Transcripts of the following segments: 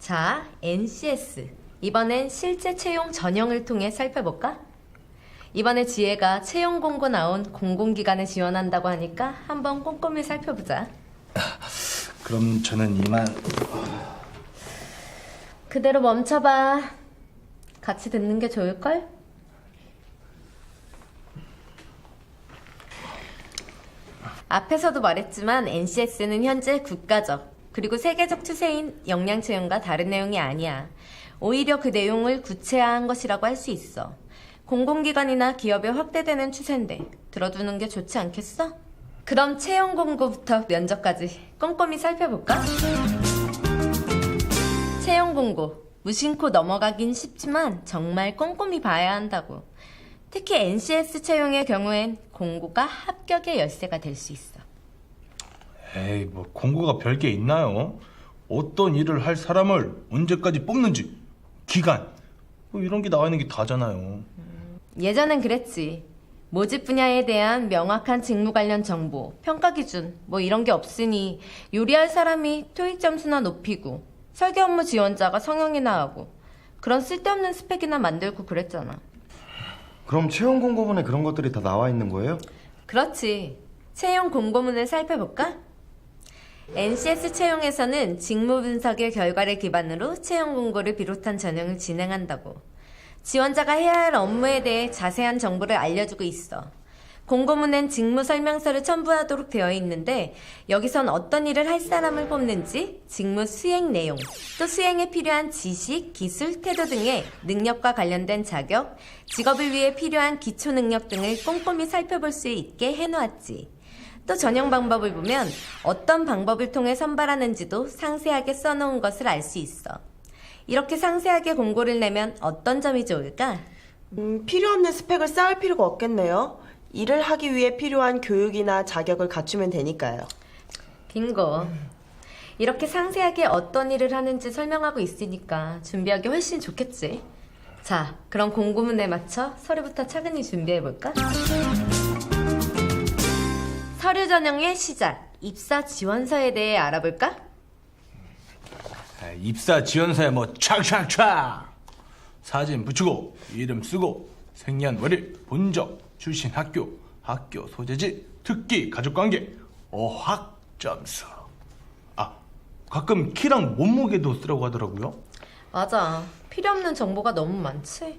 자, NCS. 이번엔 실제 채용 전형을 통해 살펴볼까? 이번에 지혜가 채용 공고 나온 공공기관에 지원한다고 하니까 한번 꼼꼼히 살펴보자. 그럼 저는 이만 그대로 멈춰봐. 같이 듣는 게 좋을걸? 앞에서도 말했지만 NCS는 현재 국가적 그리고 세계적 추세인 역량 채용과 다른 내용이 아니야. 오히려 그 내용을 구체화한 것이라고 할 수 있어. 공공기관이나 기업에 확대되는 추세인데 들어두는 게 좋지 않겠어? 그럼 채용 공고부터 면접까지 꼼꼼히 살펴볼까? 채용 공고. 무심코 넘어가긴 쉽지만 정말 꼼꼼히 봐야 한다고. 특히 NCS 채용의 경우엔 공고가 합격의 열쇠가 될 수 있어. 에이 뭐 공고가 별게 있나요? 어떤 일을 할 사람을 언제까지 뽑는지 기간 뭐 이런 게 나와 있는 게 다잖아요. 예전엔 그랬지. 모집 분야에 대한 명확한 직무 관련 정보, 평가 기준, 뭐 이런 게 없으니 요리할 사람이 토익 점수나 높이고 설계 업무 지원자가 성형이나 하고 그런 쓸데없는 스펙이나 만들고 그랬잖아. 그럼 채용 공고문에 그런 것들이 다 나와 있는 거예요? 그렇지. 채용 공고문을 살펴볼까? NCS 채용에서는 직무 분석의 결과를 기반으로 채용 공고를 비롯한 전형을 진행한다고. 지원자가 해야 할 업무에 대해 자세한 정보를 알려주고 있어. 공고문엔 직무 설명서를 첨부하도록 되어 있는데 여기선 어떤 일을 할 사람을 뽑는지, 직무 수행 내용, 또 수행에 필요한 지식, 기술, 태도 등의 능력과 관련된 자격, 직업을 위해 필요한 기초 능력 등을 꼼꼼히 살펴볼 수 있게 해놓았지. 또 전형 방법을 보면 어떤 방법을 통해 선발하는지도 상세하게 써놓은 것을 알 수 있어. 이렇게 상세하게 공고를 내면 어떤 점이 좋을까? 음, 필요 없는 스펙을 쌓을 필요가 없겠네요. 일을 하기 위해 필요한 교육이나 자격을 갖추면 되니까요. 빙고. 이렇게 상세하게 어떤 일을 하는지 설명하고 있으니까 준비하기 훨씬 좋겠지. 자, 그럼 공고문에 맞춰 서류부터 차근히 준비해볼까? 서류 전형의 시작, 입사 지원서에 대해 알아볼까? 에이, 입사 지원서에 뭐 촥촥촥 사진 붙이고 이름 쓰고 생년월일 본적 출신 학교 학교 소재지 특기 가족관계 어학 점수 아 가끔 키랑 몸무게도 쓰라고 하더라고요. 맞아. 필요 없는 정보가 너무 많지.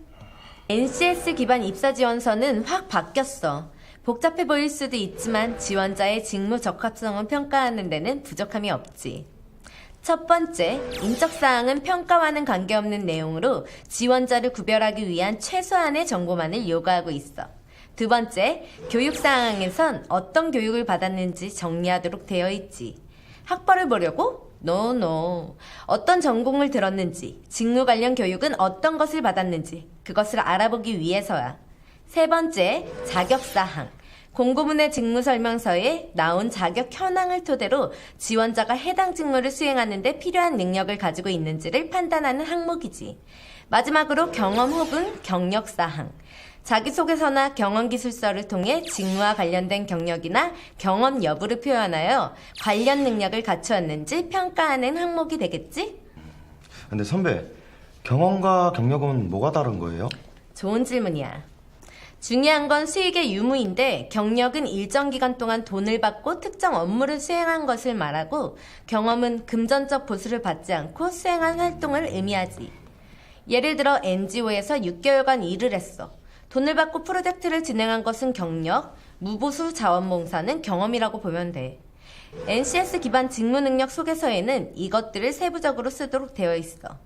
NCS 기반 입사 지원서는 확 바뀌었어. 복잡해 보일 수도 있지만 지원자의 직무 적합성을 평가하는 데는 부족함이 없지. 첫 번째, 인적사항은 평가와는 관계없는 내용으로 지원자를 구별하기 위한 최소한의 정보만을 요구하고 있어. 두 번째, 교육사항에선 어떤 교육을 받았는지 정리하도록 되어 있지. 학벌을 보려고? 노노. 어떤 전공을 들었는지, 직무 관련 교육은 어떤 것을 받았는지, 그것을 알아보기 위해서야. 세 번째, 자격사항. 공고문의 직무 설명서에 나온 자격 현황을 토대로 지원자가 해당 직무를 수행하는데 필요한 능력을 가지고 있는지를 판단하는 항목이지. 마지막으로 경험 혹은 경력 사항. 자기소개서나 경험기술서를 통해 직무와 관련된 경력이나 경험 여부를 표현하여 관련 능력을 갖추었는지 평가하는 항목이 되겠지? 근데 선배, 경험과 경력은 뭐가 다른 거예요? 좋은 질문이야. 중요한 건 수익의 유무인데 경력은 일정 기간 동안 돈을 받고 특정 업무를 수행한 것을 말하고 경험은 금전적 보수를 받지 않고 수행한 활동을 의미하지. 예를 들어 NGO에서 6개월간 일을 했어. 돈을 받고 프로젝트를 진행한 것은 경력, 무보수 자원봉사는 경험이라고 보면 돼. NCS 기반 직무 능력 소개서에는 이것들을 세부적으로 쓰도록 되어 있어.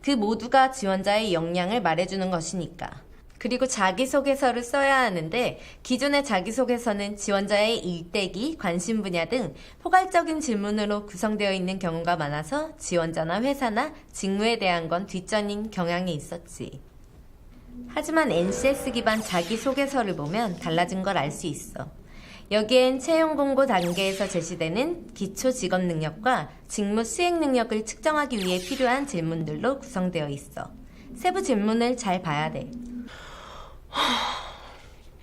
그 모두가 지원자의 역량을 말해주는 것이니까. 그리고 자기소개서를 써야 하는데 기존의 자기소개서는 지원자의 일대기, 관심 분야 등 포괄적인 질문으로 구성되어 있는 경우가 많아서 지원자나 회사나 직무에 대한 건 뒷전인 경향이 있었지. 하지만 NCS 기반 자기소개서를 보면 달라진 걸 알 수 있어. 여기엔 채용 공고 단계에서 제시되는 기초 직업 능력과 직무 수행 능력을 측정하기 위해 필요한 질문들로 구성되어 있어. 세부 질문을 잘 봐야 돼.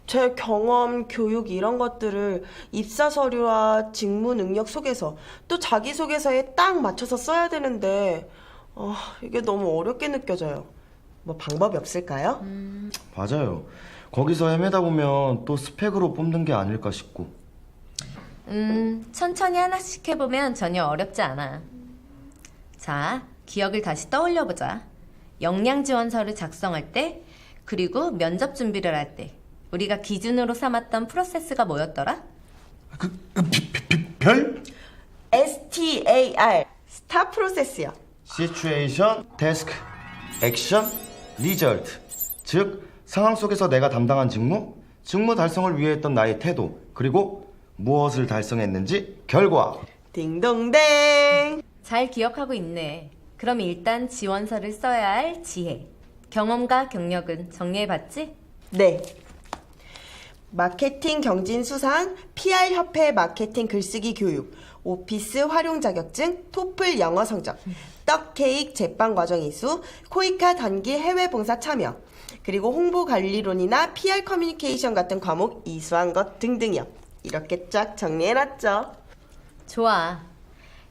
제 경험, 교육 이런 것들을 입사 서류와 직무 능력 속에서 또 자기 소개서에 딱 맞춰서 써야 되는데 어, 이게 너무 어렵게 느껴져요. 뭐 방법이 없을까요? 맞아요. 거기서 헤매다 보면 또 스펙으로 뽑는 게 아닐까 싶고. 음, 천천히 하나씩 해보면 전혀 어렵지 않아. 자, 기억을 다시 떠올려보자. 역량 지원서를 작성할 때, 그리고 면접 준비를 할 때, 우리가 기준으로 삼았던 프로세스가 뭐였더라? 그, 그 비- 비- 비- 별? STAR 스타 프로세스요. 시츄에이션, 태스크, 액션, 리절트. 즉 상황 속에서 내가 담당한 직무, 직무 달성을 위해 했던 나의 태도, 그리고 무엇을 달성했는지 결과. 딩동댕. 잘 기억하고 있네. 그럼 일단 지원서를 써야 할 지혜. 경험과 경력은 정리해봤지? 네. 마케팅 경진 수상, PR 협회 마케팅 글쓰기 교육, 오피스 활용 자격증, 토플 영어 성적, 떡 케이크 제빵 과정 이수, 코이카 단기 해외 봉사 참여, 그리고 홍보 관리론이나 PR 커뮤니케이션 같은 과목 이수한 것 등등이요. 이렇게 쫙 정리해놨죠. 좋아.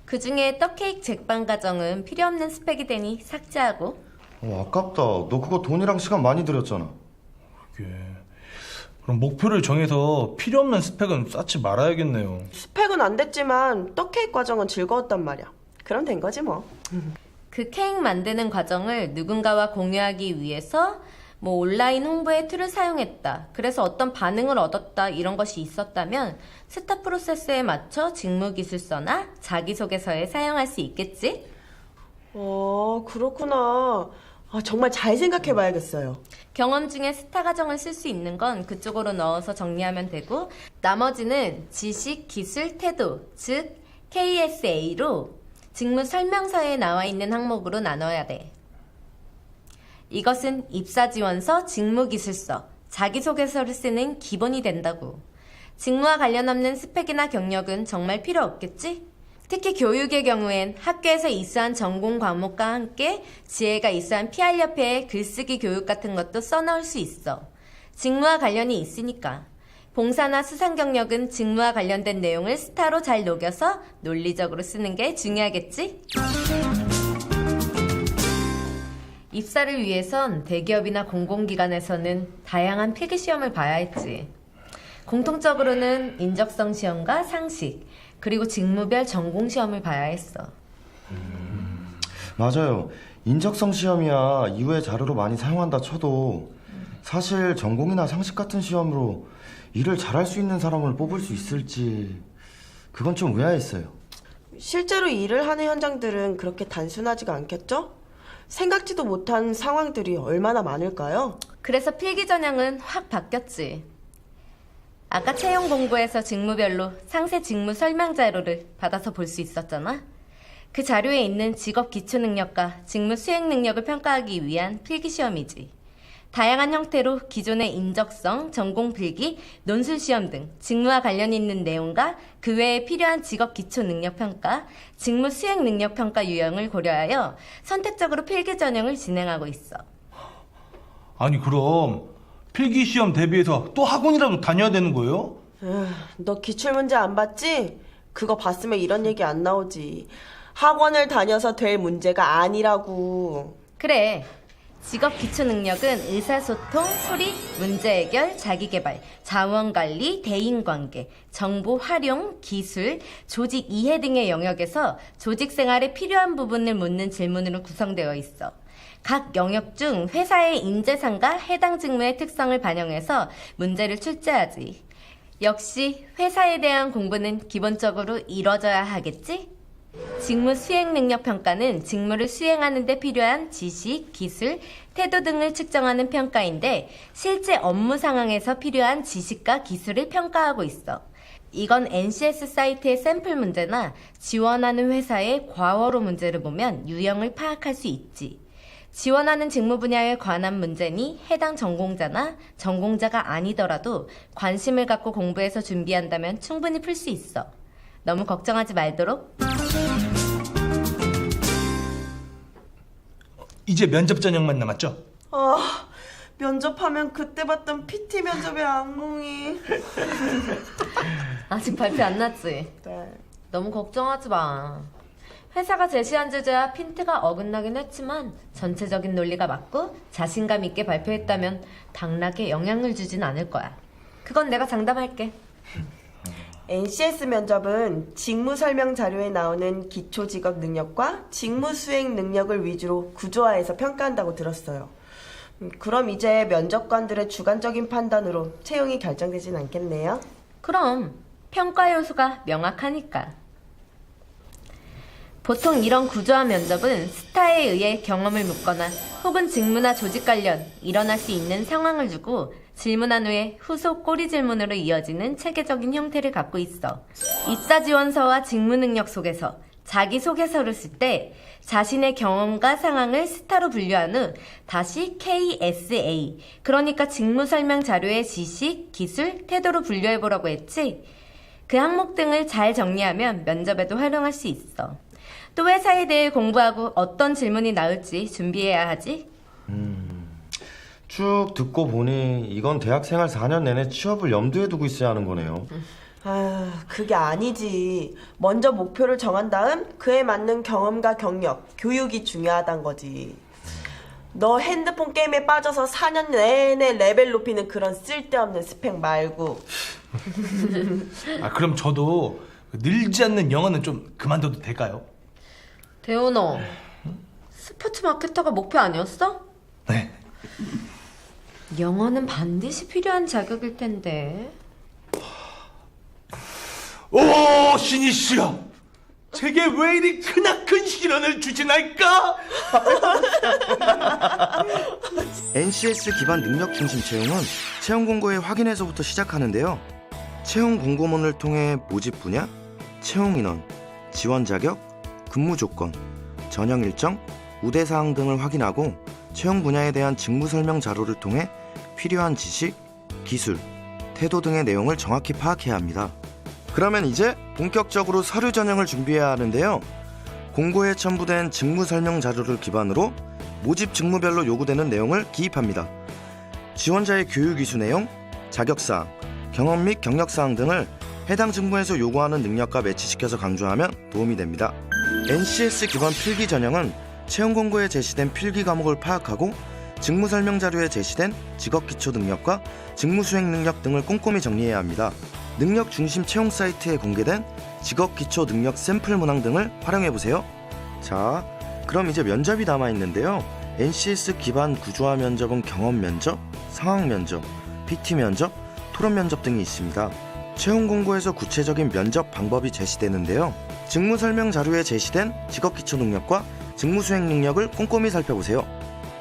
그 중에 떡케이크 제빵 과정은 필요 없는 스펙이 되니 삭제하고 어, 아깝다. 너 그거 돈이랑 시간 많이 들였잖아. 그게. 그럼 목표를 정해서 필요 없는 스펙은 쌓지 말아야겠네요. 스펙은 안 됐지만 떡 케이크 과정은 즐거웠단 말이야. 그럼 된 거지 뭐. 그 케이크 만드는 과정을 누군가와 공유하기 위해서 뭐 온라인 홍보의 툴을 사용했다. 그래서 어떤 반응을 얻었다. 이런 것이 있었다면 스타 프로세스에 맞춰 직무 기술서나 자기소개서에 사용할 수 있겠지? 어, 그렇구나. 아, 정말 잘 생각해 봐야겠어요. 경험 중에 스타 과정을 쓸 수 있는 건 그쪽으로 넣어서 정리하면 되고 나머지는 지식, 기술, 태도, 즉 KSA로 직무 설명서에 나와 있는 항목으로 나눠야 돼. 이것은 입사 지원서, 직무 기술서, 자기소개서를 쓰는 기본이 된다고. 직무와 관련 없는 스펙이나 경력은 정말 필요 없겠지? 특히 교육의 경우엔 학교에서 이수한 전공 과목과 함께 지혜가 이수한 PR협회의 글쓰기 교육 같은 것도 써넣을 수 있어. 직무와 관련이 있으니까. 봉사나 수상 경력은 직무와 관련된 내용을 스타로 잘 녹여서 논리적으로 쓰는 게 중요하겠지? 입사를 위해선 대기업이나 공공기관에서는 다양한 필기 시험을 봐야 했지. 공통적으로는 인적성 시험과 상식, 그리고 직무별 전공 시험을 봐야 했어. 맞아요. 인적성 시험이야 이후에 자료로 많이 사용한다 쳐도 사실 전공이나 상식 같은 시험으로 일을 잘할 수 있는 사람을 뽑을 수 있을지 그건 좀 의아했어요. 실제로 일을 하는 현장들은 그렇게 단순하지가 않겠죠? 생각지도 못한 상황들이 얼마나 많을까요? 그래서 필기 전형은 확 바뀌었지. 아까 채용 공고에서 직무별로 상세 직무 설명 자료를 받아서 볼 수 있었잖아. 그 자료에 있는 직업 기초 능력과 직무 수행 능력을 평가하기 위한 필기 시험이지. 다양한 형태로 기존의 인적성, 전공 필기, 논술 시험 등 직무와 관련 있는 내용과 그 외에 필요한 직업 기초 능력 평가, 직무 수행 능력 평가 유형을 고려하여 선택적으로 필기 전형을 진행하고 있어. 아니 그럼 필기 시험 대비해서 또 학원이라도 다녀야 되는 거예요? 에휴, 너 기출문제 안 봤지? 그거 봤으면 이런 얘기 안 나오지. 학원을 다녀서 될 문제가 아니라고. 그래. 직업 기초 능력은 의사소통, 소리, 문제 해결, 자기 개발, 자원 관리, 대인 관계, 정보 활용, 기술, 조직 이해 등의 영역에서 조직 생활에 필요한 부분을 묻는 질문으로 구성되어 있어. 각 영역 중 회사의 인재상과 해당 직무의 특성을 반영해서 문제를 출제하지. 역시 회사에 대한 공부는 기본적으로 이뤄져야 하겠지? 직무 수행 능력 평가는 직무를 수행하는 데 필요한 지식, 기술, 태도 등을 측정하는 평가인데 실제 업무 상황에서 필요한 지식과 기술을 평가하고 있어. 이건 NCS 사이트의 샘플 문제나 지원하는 회사의 과거로 문제를 보면 유형을 파악할 수 있지. 지원하는 직무 분야에 관한 문제니 해당 전공자나 전공자가 아니더라도 관심을 갖고 공부해서 준비한다면 충분히 풀 수 있어. 너무 걱정하지 말도록. 이제 면접 전형만 남았죠? 아, 면접하면 그때 봤던 PT 면접의 악몽이. 아직 발표 안 났지? 네. 너무 걱정하지 마. 회사가 제시한 주제와 핀트가 어긋나긴 했지만 전체적인 논리가 맞고 자신감 있게 발표했다면 당락에 영향을 주진 않을 거야. 그건 내가 장담할게. NCS 면접은 직무 설명 자료에 나오는 기초 직업 능력과 직무 수행 능력을 위주로 구조화해서 평가한다고 들었어요. 음, 그럼 이제 면접관들의 주관적인 판단으로 채용이 결정되진 않겠네요. 그럼 평가 요소가 명확하니까. 보통 이런 구조화 면접은 스타에 의해 경험을 묻거나 혹은 직무나 조직 관련 일어날 수 있는 상황을 주고 질문한 후에 후속 꼬리 질문으로 이어지는 체계적인 형태를 갖고 있어. 입사 지원서와 직무 능력 속에서 자기소개서를 쓸 때 자신의 경험과 상황을 스타로 분류한 후 다시 KSA, 그러니까 직무 설명 자료의 지식, 기술, 태도로 분류해보라고 했지. 그 항목 등을 잘 정리하면 면접에도 활용할 수 있어. 또 회사에 대해 공부하고 어떤 질문이 나올지 준비해야 하지. 쭉 듣고 보니 이건 대학생활 4년 내내 취업을 염두에 두고 있어야 하는 거네요. 아, 그게 아니지. 먼저 목표를 정한 다음 그에 맞는 경험과 경력, 교육이 중요하단 거지. 너 핸드폰 게임에 빠져서 4년 내내 레벨 높이는 그런 쓸데없는 스펙 말고 아 그럼 저도 늘지 않는 영어는 좀 그만둬도 될까요? 대훈아, 스포츠 마케터가 목표 아니었어? 네. 영어는 반드시 필요한 자격일 텐데. 오 신이시여 제게 왜 이리 크나큰 시련을 주진 않을까? NCS 기반 능력 중심 채용은 채용 공고의 확인에서부터 시작하는데요. 채용 공고문을 통해 모집 분야, 채용 인원, 지원 자격, 근무 조건, 전형 일정, 우대 사항 등을 확인하고 채용 분야에 대한 직무 설명 자료를 통해 필요한 지식, 기술, 태도 등의 내용을 정확히 파악해야 합니다. 그러면 이제 본격적으로 서류 전형을 준비해야 하는데요. 공고에 첨부된 직무 설명 자료를 기반으로 모집 직무별로 요구되는 내용을 기입합니다. 지원자의 교육 이수 내용, 자격사항, 경험 및 경력사항 등을 해당 직무에서 요구하는 능력과 매치시켜서 강조하면 도움이 됩니다. NCS 기반 필기 전형은 채용 공고에 제시된 필기 과목을 파악하고 직무 설명 자료에 제시된 직업 기초 능력과 직무 수행 능력 등을 꼼꼼히 정리해야 합니다. 능력 중심 채용 사이트에 공개된 직업 기초 능력 샘플 문항 등을 활용해 보세요. 자, 그럼 이제 면접이 남아 있는데요. NCS 기반 구조화 면접은 경험 면접, 상황 면접, PT 면접, 토론 면접 등이 있습니다. 채용 공고에서 구체적인 면접 방법이 제시되는데요. 직무 설명 자료에 제시된 직업 기초 능력과 직무 수행 능력을 꼼꼼히 살펴보세요.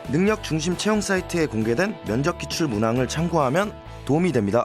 능력 중심 채용 사이트에 공개된 면접 기출 문항을 참고하면 도움이 됩니다.